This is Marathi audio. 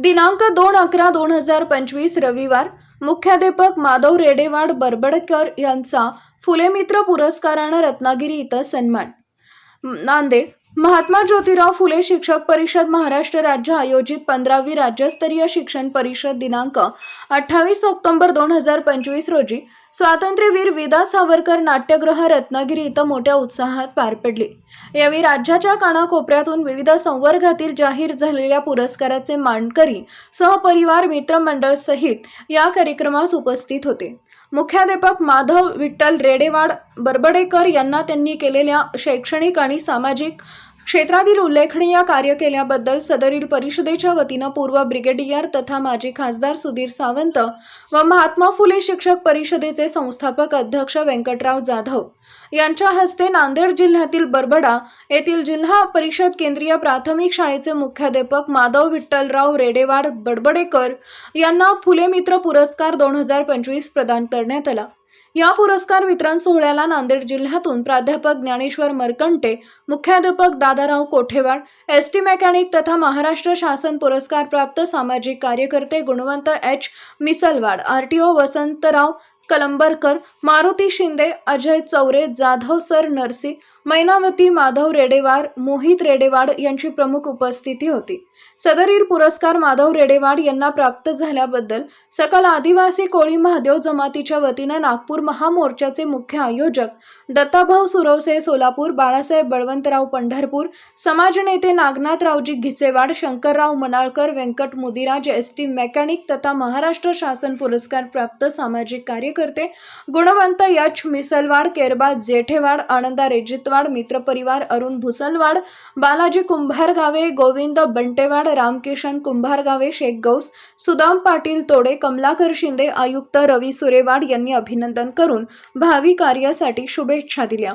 दिनांक दोन अकरा दोन हजार पंचवीस रविवार मुख्याध्यापक माधव रेडेवाड बरबडकर यांचा फुलेमित्र पुरस्कारानं रत्नागिरी इथं सन्मान. नांदेड महात्मा ज्योतिराव फुले शिक्षक परिषद महाराष्ट्र राज्य आयोजित पंधरावी राज्यस्तरीय शिक्षण परिषद दिनांक अठ्ठावीस ऑक्टोबर दोन हजार पंचवीस रोजी स्वातंत्र्यवीर विदा सावरकर नाट्यगृह रत्नागिरी इथं मोठ्या उत्साहात पार पडली. यावेळी राज्याच्या कानाकोपऱ्यातून विविध संवर्गातील जाहीर झालेल्या पुरस्काराचे मानकरी सहपरिवार मित्रमंडळ सहित या कार्यक्रमास उपस्थित होते. मुख्याध्यापक माधव विठ्ठल रेडेवाड बरबडेकर यांना त्यांनी केलेल्या शैक्षणिक आणि सामाजिक क्षेत्रातील उल्लेखनीय कार्य केल्याबद्दल सदरील परिषदेच्या वतीनं पूर्व ब्रिगेडियर तथा माजी खासदार सुधीर सावंत व महात्मा फुले शिक्षक परिषदेचे संस्थापक अध्यक्ष व्यंकटराव जाधव यांच्या हस्ते नांदेड जिल्ह्यातील बरबडा येथील जिल्हा परिषद केंद्रीय प्राथमिक शाळेचे मुख्याध्यापक माधव विठ्ठलराव रेडेवाड बडबडेकर यांना फुले मित्र पुरस्कार दोन हजार पंचवीस प्रदान करण्यात आला. या पुरस्कार वितरण सोहळ्याला नांदेड जिल्ह्यातून प्राध्यापक ज्ञानेश्वर मरकंटे मुख्याध्यापक Dadarao Kothewad S T mechanic तथा महाराष्ट्र शासन पुरस्कार प्राप्त सामाजिक कार्यकर्ते Gunwant H. Misalwad R T O Vasantrao Kalambarkar Maruti Shinde Ajay Chaure Jadhav sir Narsi Mainavati Madhav Redewad Mohit Redewad यांची प्रमुख उपस्थिती होती. सदरील पुरस्कार माधव रेडेवाड यांना प्राप्त झाल्याबद्दल सकल आदिवासी कोळी महादेव जमातीच्या वतीनं नागपूर महामोर्चाचे मुख्य आयोजक Dattabhau Suravase Solapur Balasaheb Balwantrao Pandharpur समाजनेते Nagnathraoji Ghisewad Shankarrao Manalkar Vyankat Mudiraj S T mechanic तथा महाराष्ट्र शासन पुरस्कार प्राप्त सामाजिक कार्यकर्ते गुणवंत यच मिसलवाड केरबा जेठेवाड आनंदा रेजित रेजितवाड मित्रपरिवार अरुण भुसलवाड बालाजी कुंभारगावे गोविंद बंटेवाड रामकिशन कुंभारगावे शेख गौस सुदाम पाटील तोडे कमलाकर शिंदे आयुक्त रवी सुरेवाड यांनी अभिनंदन करून भावी कार्यासाठी शुभेच्छा दिल्या.